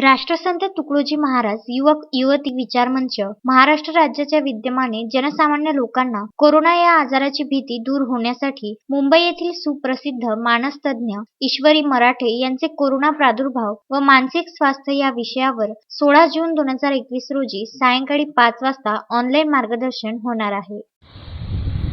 राष्ट्रसंत तुकडोजी महाराज युवक युवती विचार मंच महाराष्ट्र राज्याच्या विद्यमाने जनसामान्य लोकांना कोरोना या आजाराची भीती दूर होण्यासाठी मुंबई येथील सुप्रसिद्ध मानसतज्ञ ईश्वरी मराठे यांचे कोरोना प्रादुर्भाव व मानसिक स्वास्थ्य या विषयावर सोळा जून दोन हजार एकवीस रोजी सायंकाळी पाच वाजता ऑनलाईन मार्गदर्शन होणार आहे.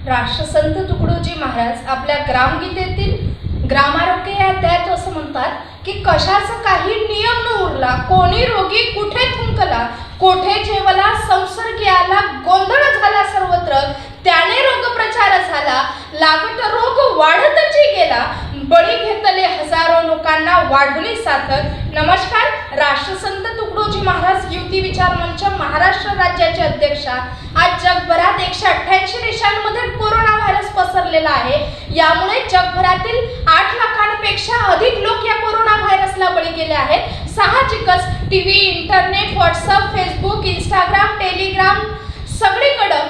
राष्ट्रसंत तुकडोजी महाराज आपल्या ग्रामगीतेतील ग्रामारोग्य या त्यात असं म्हणतात की कशाचा काही नियम न उरला कोणी रोगी कुठे थुंकला कोठे जेवला संसर्ग आला गोंधळ झाला सर्वत्र त्याने रोगप्रचार झाला लागत रोग वाढतची गेला बळी घेतले हजारो लोकांना वाढवली साथ नमस्कार राष्ट्रसंत तुकडोजी महाराज युती विचार मंच महाराष्ट्र राज्याचे अध्यक्ष. आज जगभरात एकशे अठ्ठ्याऐंशी देशांमध्ये कोरोना पसरलेला आहे. यामुळे जगभरातील आठ लाखांपेक्षा अधिक लोक या कोरोना व्हायरसला बळी गेले आहेत. साहजिकच T V internet WhatsApp Facebook Instagram Telegram सगळीकडं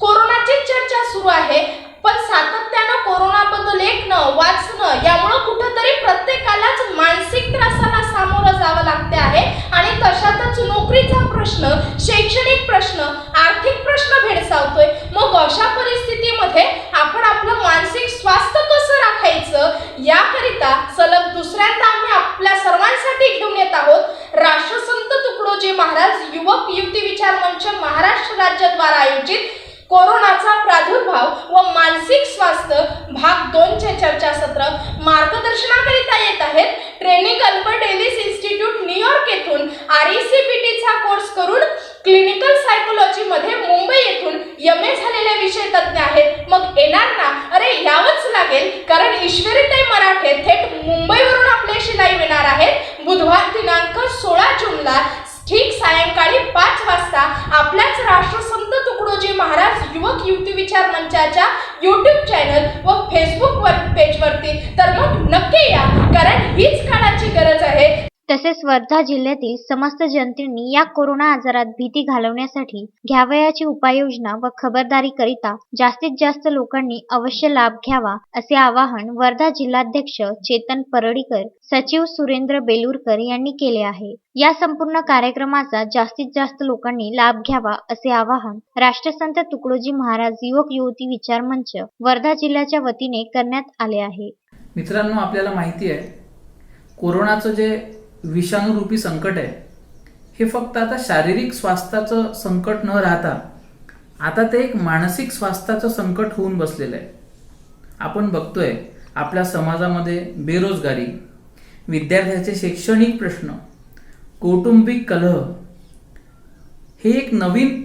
कोरोनाची चर्चा सुरू आहे. पण सातत्यानं कोरोनाबद्दल ऐकणं वाचणं यामुळं कुठंतरी प्रत्येकालाच मानसिक त्रासाला सामोरं जावं लागते आहे आणि तशातच नोकरीचा प्रश्न शैक्षणिक प्रश्न आर्थिक प्रश्न भेडसावतोय मग अशा परिस्थितीमध्ये आपण आपलं मानसिक स्वास्थ्य कसं राखायचं याकरिता सलग दुसऱ्यांदा आम्ही आपल्या सर्वांसाठी घेऊन येत आहोत राष्ट्रसंत शिवाजी महाराज युवक युवती विचार मंच महाराष्ट्र राज्याद्वारा आयोजित कोरोनाचा प्रादुर्भाव व मानसिक स्वास्थ्य भाग दोनचे चर्चासत्र मार्गदर्शनाकरिता येत आहेत. Training Albert Ellis institute New York येथून आर ई सी पी टीचा कोर्स करून क्लिनिकल सायकोलॉजीमध्ये मुंबई येथून एम ए झालेले विषय तज्ज्ञ आहेत. मग येणार ना? अरे यावंच लागेल. कारण ईश्वरीताई मराठे थेट मुंबईवरून आपल्याशी लाईव्ह येणार आहेत. बुधवार दिनांक सोळा जूनला ठीक सायंकाळी पाच वाजता आपल्याच राष्ट्रसंत तुकडोजी महाराज युवक युवती विचार मंचाच्या युट्यूब चॅनल व फेसबुक वर पेजवरती तर मग नक्की या कारण ही तसेच वर्धा जिल्ह्यातील समस्त जनतेने या कोरोना आजारात भीती घालवण्यासाठी घ्यावयाची उपाययोजना व खबरदारी करिता जास्तीत जास्त लोकांनी अवश्य लाभ घ्यावा असे आवाहन वर्धा जिल्हाध्यक्ष चेतन परळीकर सचिव सुरेंद्र बेलूरकर यांनी केले आहे. या संपूर्ण कार्यक्रमाचा जास्तीत जास्त लोकांनी लाभ घ्यावा असे आवाहन राष्ट्रसंत तुकडोजी महाराज युवक युवती विचार मंच वर्धा जिल्ह्याच्या वतीने करण्यात आले आहे. मित्रांनो आपल्याला माहिती आहे कोरोनाचं जे विषाणूरूपी संकट आहे. हे फक्त आता शारीरिक स्वास्थ्याचं संकट न राहता आता ते एक मानसिक स्वास्थ्याचं संकट होऊन बसलेलं आहे. आपण बघतोय आपल्या समाजामध्ये बेरोजगारी विद्यार्थ्याचे शैक्षणिक प्रश्न कौटुंबिक कलह हे एक नवीन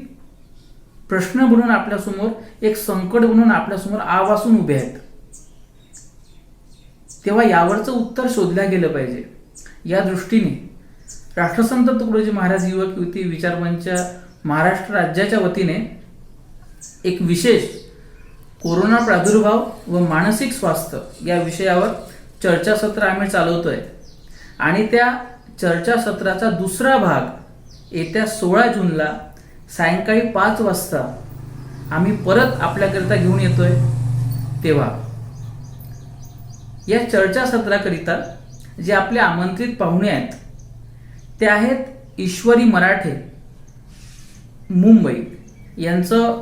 प्रश्न म्हणून आपल्यासमोर एक संकट म्हणून आपल्यासमोर आवासून उभे आहेत. तेव्हा यावरचं उत्तर शोधल्या गेलं पाहिजे. या दृष्टीने राष्ट्रसंत तुकडोजी महाराज युवक युवती विचारमंच महाराष्ट्र राज्याच्या वतीने एक विशेष कोरोना प्रादुर्भाव व मानसिक स्वास्थ्य या विषयावर चर्चासत्र आम्ही चालवतोय. आणि त्या चर्चासत्राचा दुसरा भाग येत्या सोळा जूनला सायंकाळी पाच वाजता आम्ही परत आपल्याकरिता घेऊन येतोय तेव्हा. या चर्चासत्राकरिता जे आपले आमंत्रित पाहुणे आहेत ते आहेत ईश्वरी मराठे मुंबई. यांचं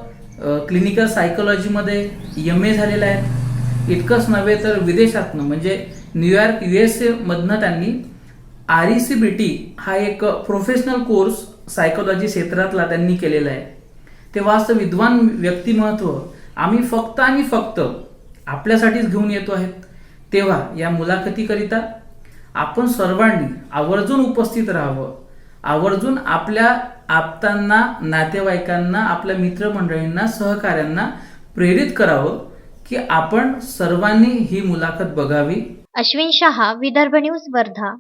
क्लिनिकल सायकोलॉजीमध्ये एम ए झालेलं आहे. इतकंच नव्हे तर विदेशातनं म्हणजे न्यूयॉर्क यू एस एमधनं त्यांनी R E C B T हा एक प्रोफेशनल कोर्स सायकोलॉजी क्षेत्रातला त्यांनी केलेला आहे. ते असं विद्वान व्यक्तिमत्व आम्ही फक्त आणि फक्त आपल्यासाठीच घेऊन येतो आहेत. तेव्हा या मुलाखतीकरिता आपण सर्वांनी आवर्जून उपस्थित राहावं. आवर्जून आपल्या आप्तांना नातेवाईकांना आपल्या मित्रमंडळींना सहकाऱ्यांना प्रेरित करावं की आपण सर्वांनी ही मुलाखत बघावी. अश्विन शहा विदर्भ न्यूज वर्धा.